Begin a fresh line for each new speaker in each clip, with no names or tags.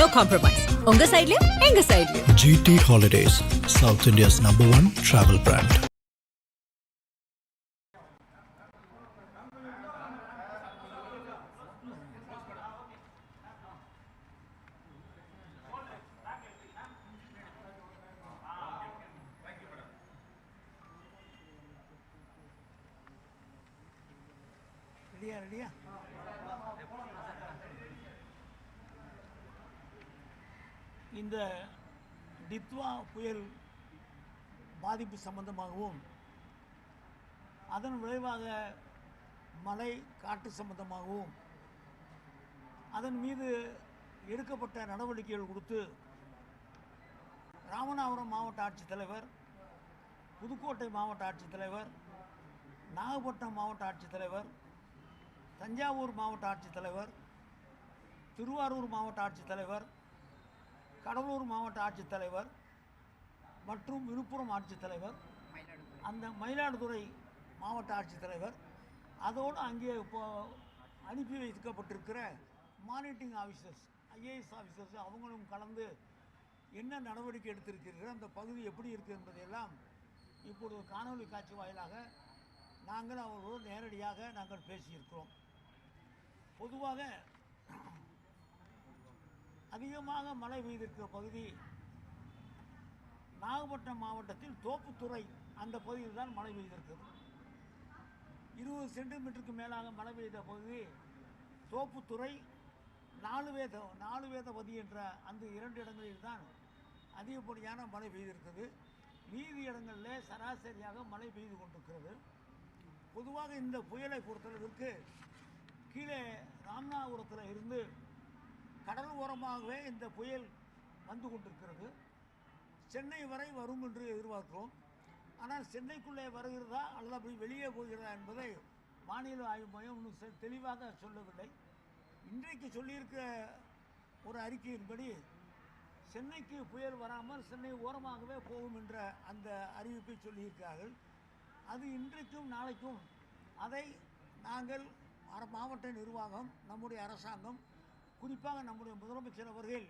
No compromise உங்க சைடுலயும் எங்க சைடுலயும்
GT Holidays, South India's number one travel brand.
ரெடியா ரெடியா இந்த டித்வா புயல் பாதிப்பு சம்பந்தமாகவும் அதன் விளைவாக மலை காட்டு சம்பந்தமாகவும் அதன் மீது எடுக்கப்பட்ட நடவடிக்கைகள் கொடுத்து ராமநாதபுரம் மாவட்ட ஆட்சித்தலைவர் புதுக்கோட்டை மாவட்ட ஆட்சித்தலைவர் நாகப்பட்டினம் மாவட்ட ஆட்சித்தலைவர் தஞ்சாவூர் மாவட்ட ஆட்சித்தலைவர் திருவாரூர் மாவட்ட ஆட்சித்தலைவர் கடலூர் மாவட்ட ஆட்சித்தலைவர் மற்றும் விழுப்புரம் ஆட்சித்தலைவர் அந்த மயிலாடுதுறை மாவட்ட ஆட்சித்தலைவர் அதோடு அங்கே இப்போ அனுப்பி வைக்கப்பட்டிருக்கிற மானிட்டரிங் ஆஃபீஸர்ஸ் ஐஏஎஸ் ஆஃபீஸர்ஸ் அவங்களும் கலந்து என்ன நடவடிக்கை எடுத்திருக்கிறீர்கள் அந்த பகுதி எப்படி இருக்குது என்பதையெல்லாம் இப்பொழுது காணொளி காட்சி வாயிலாக நாங்கள் அவர்களோடு நேரடியாக நாங்கள் பேசியிருக்கிறோம். பொதுவாக அதிகமாக மழை பெய்திருக்கிற பகுதி நாகப்பட்டினம் மாவட்டத்தில் தோப்புத்துறை அந்த பகுதியில் தான் மழை பெய்திருக்கிறது. இருபது சென்டிமீட்டருக்கு மேலாக மழை பெய்த பகுதி தோப்புத்துறை நாலு வேத நாலு வேதபதி என்ற அந்த இரண்டு இடங்களில் தான் அதிகப்படியான மழை பெய்திருக்கிறது. மீதி இடங்களில் சராசரியாக மழை பெய்து கொண்டிருக்கிறது. பொதுவாக இந்த புயலை பொறுத்தளவிற்கு கீழே ராமநாதபுரத்தில் இருந்து கடல் ஓரமாகவே இந்த புயல் வந்து கொண்டிருக்கிறது. சென்னை வரை வரும் என்று எதிர்பார்க்கிறோம். ஆனால் சென்னைக்குள்ளே வருகிறதா அல்லது அப்படி வெளியே போகிறதா என்பதை மாநில ஆய்வு மையம் இன்னும் செ- தெளிவாக சொல்லவில்லை. இன்றைக்கு சொல்லியிருக்கிற ஒரு அறிக்கையின்படி சென்னைக்கு புயல் வராமல் சென்னை ஓரமாகவே போகும் என்ற அந்த அறிவிப்பை சொல்லியிருக்கிறார்கள். அது இன்றைக்கும் நாளைக்கும். அதை நாங்கள் மாவட்ட நிர்வாகம் நம்முடைய அரசாங்கம் குறிப்பாக நம்முடைய முதலமைச்சர் அவர்கள்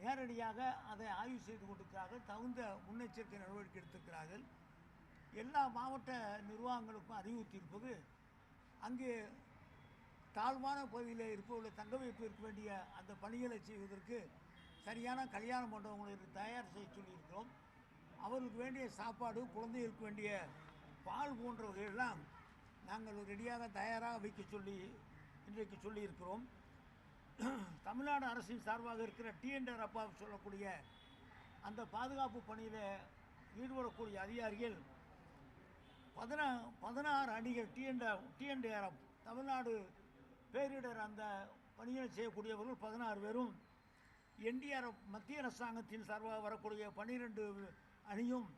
நேரடியாக அதை ஆய்வு செய்து கொண்டிருக்கிறார்கள் தகுந்த முன்னெச்சரிக்கை நடவடிக்கை எடுத்திருக்கிறார்கள். எல்லா மாவட்ட நிர்வாகங்களுக்கும் அறிவுறுத்தியிருப்பது அங்கே தாழ்வான பகுதியில் இருப்பவர்களை தங்க வைப்பதற்கு வேண்டிய அந்த பணிகளை செய்வதற்கு சரியான கல்யாண மண்டபங்களை தயார் செய்ய சொல்லியிருக்கிறோம். அவர்களுக்கு வேண்டிய சாப்பாடு குழந்தைகளுக்கு வேண்டிய பால் போன்றவர்களெல்லாம் நாங்கள் ரெடியாக தயாராக வைக்க சொல்லி இன்றைக்கு சொல்லியிருக்கிறோம். தமிழ்நாடு அரசின் சார்பாக இருக்கிற டிஎன்டர் அப்பா சொல்லக்கூடிய அந்த பாதுகாப்பு பணியில் ஈடுபடக்கூடிய அதிகாரிகள் பதினா பதினாறு அணிகள் டிஎன்டர் டிஎன்டிஆர்எஃப் தமிழ்நாடு பேரிடர் அந்த பணிகளை செய்யக்கூடியவர்கள் பதினாறு பேரும் என்டிஆர்எஃப் மத்திய அரசாங்கத்தின் சார்பாக வரக்கூடிய பன்னிரெண்டு அணியும்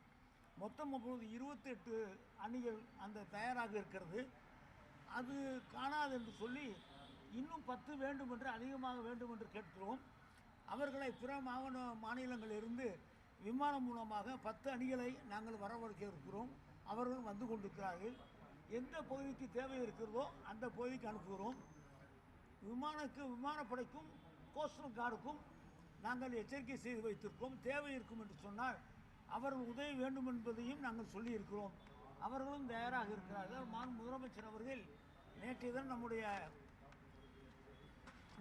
மொத்தம் அப்பொழுது இருபத்தெட்டு அணிகள் அந்த தயாராக இருக்கிறது. அது காணாது என்று சொல்லி இன்னும் பத்து வேண்டும் என்று அதிகமாக வேண்டும் என்று கேட்கிறோம். அவர்களை பிற மாவட்ட மாநிலங்களிலிருந்து விமானம் மூலமாக பத்து அணிகளை நாங்கள் வரவழைக்க இருக்கிறோம் அவர்கள் வந்து கொண்டிருக்கிறார்கள். எந்த பகுதிக்கு தேவை இருக்கிறதோ அந்த பகுதிக்கு அனுப்புகிறோம். விமானக்கு விமானப்படைக்கும் கோஸ்டல் கார்டுக்கும் நாங்கள் எச்சரிக்கை செய்து வைத்திருக்கோம் தேவை இருக்கும் என்று சொன்னால் அவர்கள் உதவி வேண்டும் என்பதையும் நாங்கள் சொல்லியிருக்கிறோம். அவர்களும் தயாராக இருக்கிறார்கள். மான் முதலமைச்சர் அவர்கள் நேற்று தான் நம்முடைய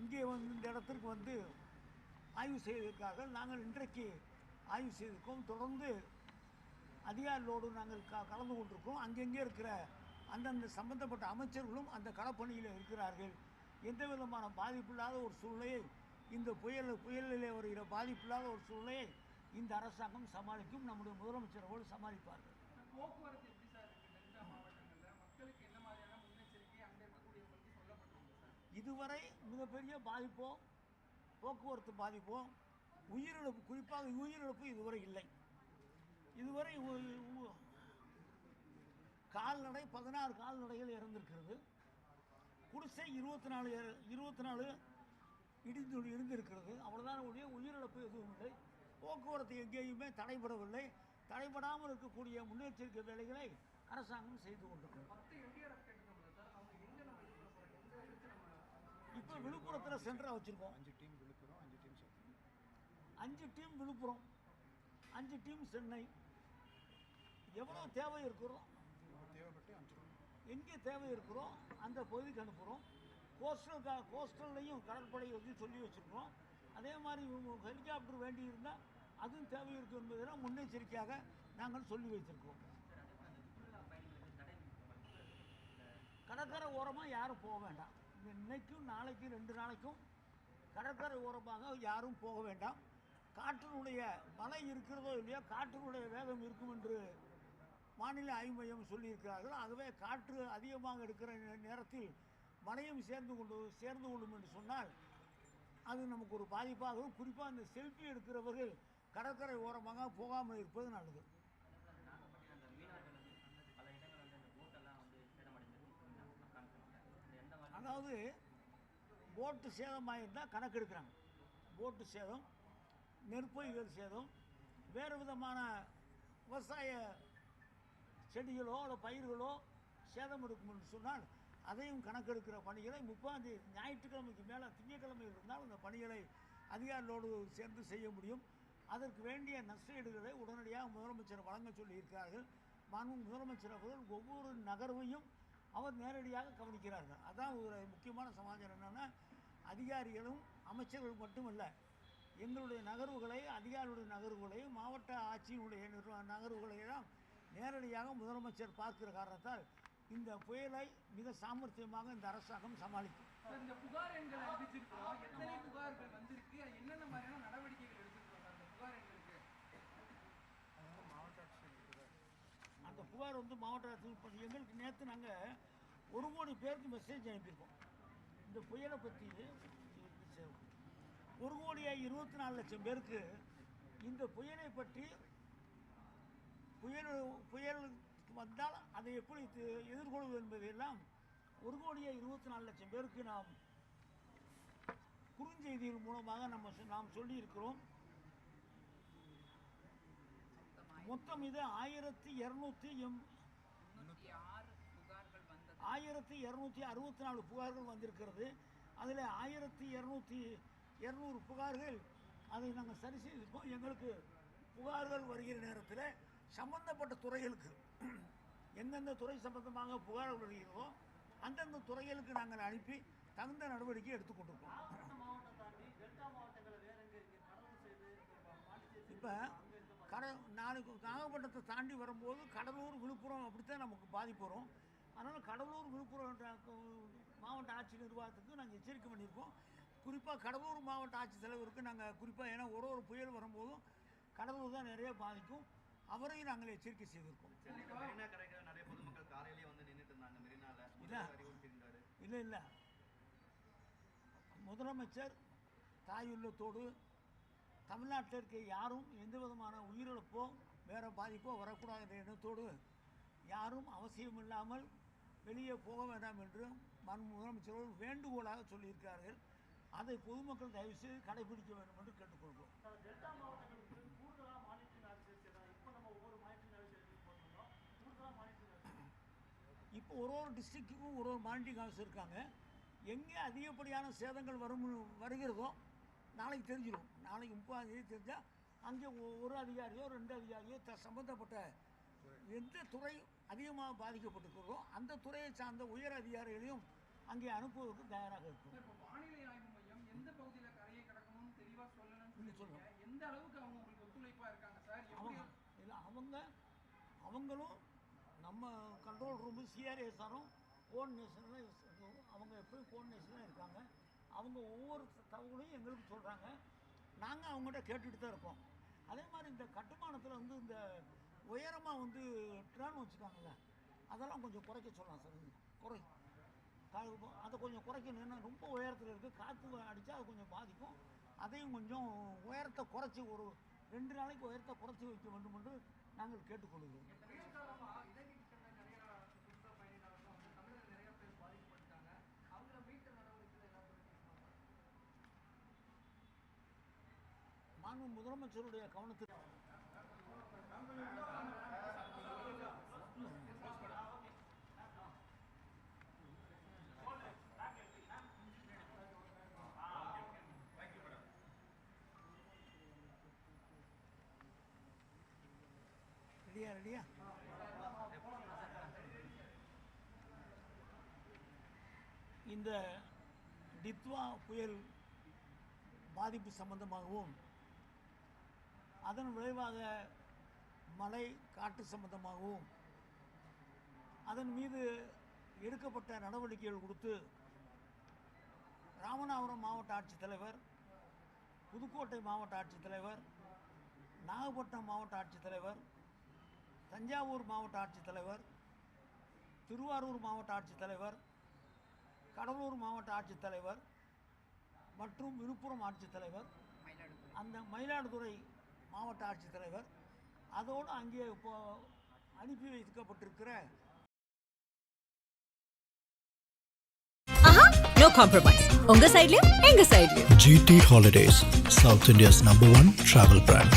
இங்கே வந்து இந்த இடத்திற்கு வந்து ஆய்வு செய்வதற்காக நாங்கள் இன்றைக்கு ஆய்வு செய்திருக்கோம். தொடர்ந்து அதிகாரிகளோடு நாங்கள் க கலந்து கொண்டிருக்கோம் அங்கெங்கே இருக்கிற அந்தந்த சம்பந்தப்பட்ட அமைச்சர்களும் அந்த களப்பணியில் இருக்கிறார்கள். எந்த விதமான பாதிப்பில்லாத ஒரு சூழ்நிலையை இந்த புயல் புயலில் வருகிற பாதிப்பில்லாத ஒரு சூழ்நிலையை இந்த அரசாங்கம் சமாளிக்கும். நம்முடைய முதலமைச்சர் அவர்கள் சமாளிப்பார்கள்.
போக்குவரத்து எப்படி சார் இருக்கு டெல்டா மாவட்டங்கள்ல மக்களுக்கு என்ன மாதிரியான முன்னெச்சரிக்கை அங்க இருக்கக்கூடியவங்களுக்கு சொல்லப்பட்டிருக்கு சார்
இதுவரை மிகப்பெரிய பாதிப்போ போக்குவரத்து பாதிப்போ உயிரிழப்பு குறிப்பாக உயிரிழப்பு இதுவரை இல்லை. இதுவரை கால்நடை பதினாறு கால்நடைகள் இறந்திருக்கிறது. குடிசை இருபத்தி நாலு இருபத்தி நாலு இடிந்து இருந்திருக்கிறது அவ்வளோதான் ஒழிய உயிரிழப்பு எதுவும் இல்லை. போக்குவரத்து எங்கேயுமே தடைபடவில்லை. தடைபடாமல் இருக்கக்கூடிய முன்னெச்சரிக்கை வேலைகளை அரசாங்கம் செய்து கொண்டிருக்கிறது
பத்து என்டிஆர்எஃப் கேட்டிருக்கோம்ல சார் அவங்க எங்க நம்ம
விழுப்புரத்தில் சென்டராக வச்சுருக்கோம்.
அஞ்சு டீம் விழுப்புரம் அஞ்சு டீம்
அஞ்சு டீம் விழுப்புரம் அஞ்சு டீம் சென்னை. எவ்வளோ தேவை இருக்கிறோம் எங்கே தேவை இருக்கிறோம் அந்த பகுதிக்கு அனுப்புகிறோம் கோஸ்டல் க கோஸ்டல்லையும் கடற்படை வந்து சொல்லி வச்சுருக்கோம் அதே மாதிரி ஹெலிகாப்டர் வேண்டி இருந்தால் அதுவும் தேவை இருக்குது என்பதெல்லாம் முன்னெச்சரிக்கையாக நாங்கள் சொல்லி வைத்திருக்கிறோம். கடற்கரை ஓரமாக யாரும் போக வேண்டாம். இன்னைக்கும் நாளைக்கும் ரெண்டு நாளைக்கும் கடற்கரை ஓரமாக யாரும் போக வேண்டாம். காற்றினுடைய மழை இருக்கிறதோ இல்லையோ காற்றினுடைய வேகம் இருக்கும் என்று மாநில ஆய்வு மையம் சொல்லியிருக்கிறார்கள். ஆகவே காற்று அதிகமாக இருக்கிற நே- நேரத்தில் மழையும் சேர்ந்து கொண்டு சேர்ந்து கொள்ளும் என்று சொன்னால் அது நமக்கு ஒரு பாதிப்பாகவும் குறிப்பாக இந்த செல்ஃபி எடுக்கிறவர்கள் கடற்கரை ஓரமாக போகாமல் இருப்பது நல்லது
அந்த மீனவர்கள் வந்து சொன்னது பல இடங்கள் வந்து அந்த போட்டெல்லாம் வந்து சேதமடைந்திருக்கு காமிச்சாங்க எந்த மாதிரி
அதாவது போட்டு சேதமாயிருந்தால் கணக்கு எடுக்கிறாங்க. போட்டு சேதம் நெற்பயிர்கள் சேதம் வேறு விதமான விவசாய செடிகளோ அல்ல பயிர்களோ சேதம் இருக்கும்னு சொன்னால் அதையும் கணக்கெடுக்கிற பணிகளை முப்பாந்தி ஞாயிற்றுக்கிழமைக்கு மேலே திங்கட்கிழமை இருந்தால் அந்த பணிகளை அதிகாரிகளோடு சேர்ந்து செய்ய முடியும். அதற்கு வேண்டிய நஷ்டஈடுகளை உடனடியாக முதலமைச்சர் வழங்க சொல்லியிருக்கிறார்கள். மாண்பு முதலமைச்சர் அவர்கள் ஒவ்வொரு நகர்வையும் அவர் நேரடியாக கவனிக்கிறார்கள். அதான் ஒரு முக்கியமான சமாச்சாரம் என்னென்னா அதிகாரிகளும் அமைச்சர்கள் மட்டுமல்ல எங்களுடைய நகர்வுகளை அதிகாரிகளுடைய நகர்வுகளை மாவட்ட ஆட்சியினுடைய நிர்வாக நகர்வுகளை எல்லாம் நேரடியாக முதலமைச்சர் பார்க்கிற காரணத்தால் இந்த புயலை மிக சாமர்த்தியமாக இந்த அரசாங்கம் சமாளிக்கும்.
இந்த புகார் எண்களை எத்தனை புகார்கள் வந்திருக்கு? என்னென்ன மாதிரியான நடவடிக்கைகள் எடுத்திருக்கோம் சார் அந்த புகார் எண்களுக்கு
அந்த புகார் வந்து மாவட்ட அரசு உட்பட எங்களுக்கு நேற்று நாங்கள் ஒரு கோடி பேருக்கு மெசேஜ் அனுப்பியிருக்கோம். இந்த புயலை பற்றி ஒரு கோடியாக இருபத்தி நாலு லட்சம் பேருக்கு இந்த புயலை பற்றி புயல் புயல் வந்தால் அதை எப்படி எதிர்கொள்வது என்பதையெல்லாம் ஒரு கோடியே இருபத்தி நாலு லட்சம் பேருக்கு நாம் குறுஞ்செய்திகள் மூலமாக நம்ம சொ- நாம் சொல்லியிருக்கிறோம். மொத்தம் இது ஆயிரத்தி இரநூத்தி எம் ஆயிரத்தி இரநூத்தி அறுபத்தி நாலு புகார்கள் வந்திருக்கிறது. அதில் ஆயிரத்தி இரநூத்தி இரநூறு புகார்கள் அதை நாங்கள் சரி செய்திருக்கோம் எங்களுக்கு புகார்கள் வருகிற நேரத்தில் சம்பந்தப்பட்ட துறைகளுக்கு எந்தெந்த துறை சம்பந்தமாக புகார்கள் வருகிறதோ அந்தந்த துறைகளுக்கு நாங்கள் அனுப்பி தகுந்த நடவடிக்கை எடுத்துக்கொண்டிருக்கோம் இப்போ கட நாளைக்கு நாகப்பட்டினத்தை தாண்டி வரும்போது கடலூர் விழுப்புரம் அப்படித்தான் நமக்கு பாதிப்பு வரும். அதனால் கடலூர் விழுப்புரம் மாவட்ட ஆட்சி நிர்வாகத்துக்கு நாங்கள் எச்சரிக்கை பண்ணியிருக்கோம். குறிப்பாக கடலூர் மாவட்ட ஆட்சித்தலைவருக்கு நாங்கள் குறிப்பாக ஏன்னா ஒரு ஒரு புயல் வரும்போதும் கடலூர் தான் நிறைய பாதிக்கும். அவரையும் நாங்கள் எச்சரிக்கை செய்திருக்கோம். இல்லை இல்லை. முதலமைச்சர் தாயுள்ளத்தோடு தமிழ்நாட்டில் இருக்க யாரும் எந்த விதமான உயிரிழப்போ வேறு பாதிப்போ வரக்கூடாது என்ற எண்ணத்தோடு யாரும் அவசியம் இல்லாமல் வெளியே போக வேண்டாம் என்று மன் முதலமைச்சர்கள் வேண்டுகோளாக சொல்லியிருக்கிறார்கள். அதை பொதுமக்கள் தயவுசெய்து கடைபிடிக்க வேண்டும் என்று கேட்டுக்கொள்கிறோம். இப்போ ஒரு ஒரு டிஸ்ட்ரிக்ட்டுக்கும் ஒரு ஒரு மானிட்டரிங் ஆஃபீஸ் இருக்காங்க. எங்கே அதிகப்படியான சேதங்கள் வரும் வருகிறதோ நாளைக்கு தெரிஞ்சிடும். நாளைக்கு முப்பதாம் தேதி தெரிஞ்சால் அங்கே ஒரு அதிகாரியோ ரெண்டு அதிகாரியோ த சம்மந்தப்பட்ட எந்த துறை அதிகமாக பாதிக்கப்பட்டிருக்கிறதோ அந்த துறையை சார்ந்த உயர் அதிகாரிகளையும் அங்கே அனுப்புவதற்கு தயாராக இருக்கும்.
சார் இப்போ வானிலை ஆய்வு மையம் எந்த பகுதியில கரையை கடக்கணும்னு தெளிவா சொல்லணும்னு
இன்னும்
சொல்லிருக்கீங்க எந்த அளவுக்கு அவங்க உங்களுக்கு ஒத்துழைப்பா இருக்காங்க சார்? எப்படி
அவங்க இல்லை அவங்க அவங்களும் நம்ம கண்ட்ரோல் ரூமு சிஆர்எஸ்ஆரும் கோஆர்டினேஷனில் அவங்க எப்பயும் கோஆர்டினேஷனில் இருக்காங்க. அவங்க ஒவ்வொரு தகவலையும் எங்களுக்கு சொல்கிறாங்க நாங்கள் அவங்ககிட்ட கேட்டுகிட்டு தான் இருக்கோம். அதே மாதிரி இந்த கட்டுமானத்தில் வந்து இந்த உயரமாக வந்து ட்ரான் வச்சுருக்காங்கல்ல அதெல்லாம் கொஞ்சம் குறைக்க சொல்லலாம் சார். குறை. அதை கொஞ்சம் குறைக்கணும்னா ரொம்ப உயரத்தில் இருக்குது காற்று அடித்தா அது கொஞ்சம் பாதிக்கும். அதையும் கொஞ்சம் உயரத்தை குறைச்சி ஒரு ரெண்டு நாளைக்கு உயரத்தை குறைச்சி வைக்க வேண்டும் என்று நாங்கள் கேட்டுக்கொள்கிறோம். மாண்பு முதலமைச்சருடைய கவனத்தில் ரெடியா ரெடியா? இந்த டித்வா புயல் பாதிப்பு சம்பந்தமாகவும் அதன் விளைவாக மலை காட்டு சம்பந்தமாகவும் அதன் மீது எடுக்கப்பட்ட நடவடிக்கைகள் கொடுத்து ராமநாதபுரம் மாவட்ட ஆட்சித்தலைவர் புதுக்கோட்டை மாவட்ட ஆட்சித்தலைவர் நாகப்பட்டினம் மாவட்ட ஆட்சித்தலைவர் தஞ்சாவூர் மாவட்ட ஆட்சித்தலைவர் திருவாரூர் மாவட்ட ஆட்சித்தலைவர் கடலூர் மாவட்ட ஆட்சித்தலைவர் மற்றும் விழுப்புரம் ஆட்சித்தலைவர். அந்த மயிலாடுதுறை மாவட்ட ஆட்சித்தலைவர் அதோடு அங்கே இப்போ அனுப்பி வைக்கப்பட்டிருக்கிற
நோ காம்ப்ரமைஸ் உங்க சைடுலயும் எங்க சைடுலயும்
GT Holidays, South India's number one travel brand.